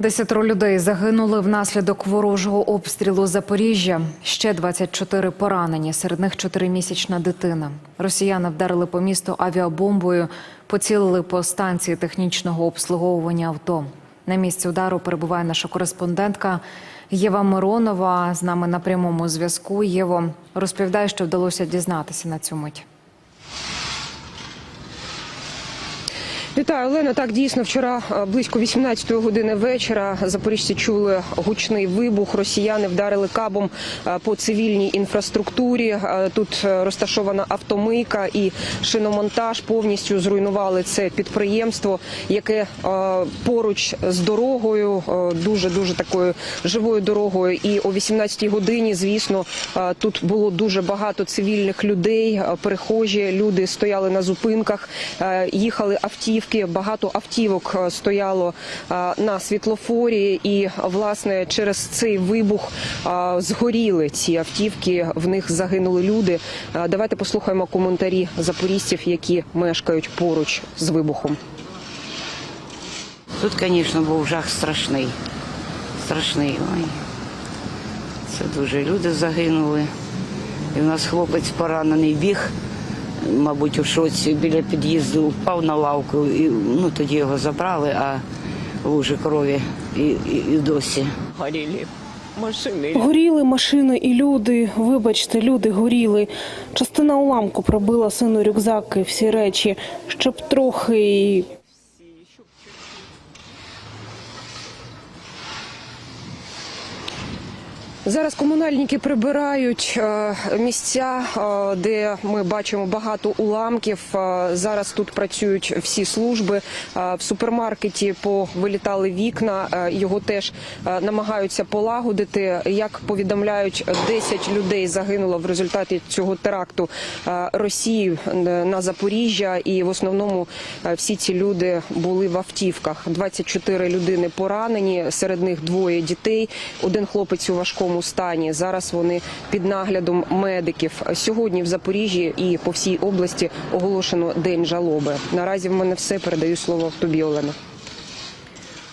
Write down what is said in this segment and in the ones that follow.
Десятеро людей загинули внаслідок ворожого обстрілу Запоріжжя. Ще 24 поранені, серед них чотиримісячна дитина. Росіяни вдарили по місту авіабомбою, поцілили по станції технічного обслуговування авто. На місці удару перебуває наша кореспондентка Єва Миронова. З нами на прямому зв'язку. Єво розповідає, що вдалося дізнатися на цю мить. Вітаю, Олена. Так дійсно вчора е, близько 18 години вечора запоріжці чули гучний вибух. Росіяни вдарили кабом е, по цивільній інфраструктурі. Е, Тут розташована автомийка і шиномонтаж. Повністю зруйнували це підприємство, яке поруч з дорогою, дуже дуже такою живою дорогою. І о 18 годині, звісно, тут було дуже багато цивільних людей. Перехожі люди стояли на зупинках, їхали автівки. Багато автівок е, стояло е, на світлофорі, і власне через цей вибух е, згоріли ці автівки. В них загинули люди. Давайте послухаємо коментарі запорізців, які мешкають поруч з вибухом. Тут, звісно, був жах страшний. Страшний. Ой. Це дуже люди загинули. І в нас хлопець поранений біг, мабуть, у шоці біля під'їзду впав на лавку, і ну, тоді його забрали, а вже крові і, і, і досі. горіли. Машини Горіли машини і люди. Вибачте, люди горіли. Частина уламку пробила сину рюкзаки, всі речі, щоб трохи. Зараз комунальники прибирають е, місця, е, де ми бачимо багато уламків. Е, Зараз тут працюють всі служби. В супермаркеті повилітали вікна. Його теж намагаються полагодити. Як повідомляють, 10 людей загинуло в результаті цього теракту Росії на Запоріжжя, і в основному всі ці люди були в автівках. 24 людини поранені, серед них двоє дітей. Один хлопець у важкому стані. Зараз вони під наглядом медиків. Сьогодні в Запоріжжі і по всій області оголошено день жалоби. Наразі в мене все передаю слово тобі, Олена.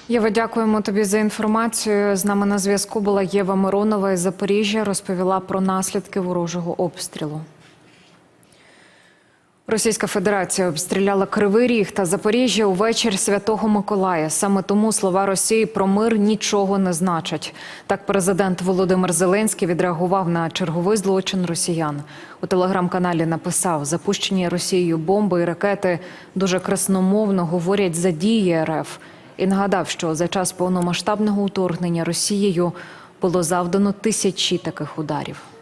Єва, дякуємо тобі за інформацію. З нами на зв'язку була Єва Миронова із Запоріжжя. Розповіла про наслідки ворожого обстрілу. Російська Федерація обстріляла Кривий Ріг та Запоріжжя у вечір Святого Миколая. Саме тому слова Росії про мир нічого не значать. Так президент Володимир Зеленський відреагував на черговий злочин росіян. У телеграм-каналі написав: запущені Росією бомби і ракети дуже красномовно говорять за дії РФ. І нагадав, що за час повномасштабного вторгнення Росією було завдано тисячі таких ударів.